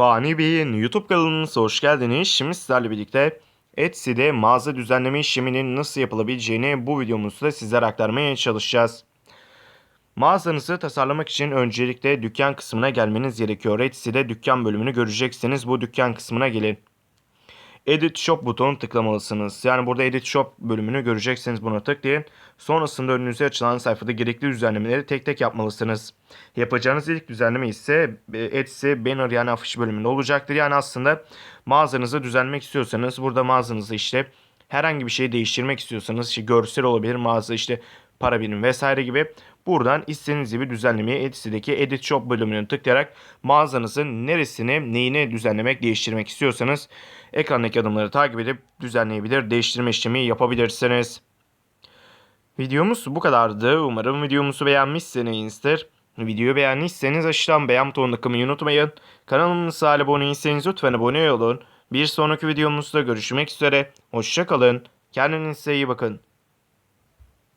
Fani Bey'in YouTube kanalımıza hoş geldiniz. Şimdi sizlerle birlikte Etsy'de mağaza düzenleme işleminin nasıl yapılabileceğini bu videomuzda sizlere aktarmaya çalışacağız. Mağazanızı tasarlamak için öncelikle dükkan kısmına gelmeniz gerekiyor. Etsy'de dükkan bölümünü göreceksiniz. Bu dükkan kısmına gelin. Edit Shop butonu tıklamalısınız. Yani burada Edit Shop bölümünü göreceksiniz. Buna tıklayın. Sonrasında önünüze açılan sayfada gerekli düzenlemeleri tek tek yapmalısınız. Yapacağınız ilk düzenleme ise e, Etsy banner yani afiş bölümünde olacaktır. Yani aslında mağazanızı düzenlemek istiyorsanız burada mağazanızı işte herhangi bir şeyi değiştirmek istiyorsanız işte görsel olabilir mağaza işte para birim vesaire gibi buradan istediğiniz gibi düzenlemeyi Etsy'deki Edit Shop bölümünü tıklayarak mağazanızın neresini neyini düzenlemek değiştirmek istiyorsanız ekrandaki adımları takip edip düzenleyebilir değiştirme işlemi yapabilirsiniz. Videomuz bu kadardı. Umarım videomuzu beğenmişsinizdir. Videoyu beğendiyseniz aşağıdan beğen butonuna tıklamayı unutmayın. Kanalımıza abone değilseniz lütfen abone olun. Bir sonraki videomuzda görüşmek üzere. Hoşçakalın. Kendinize iyi bakın.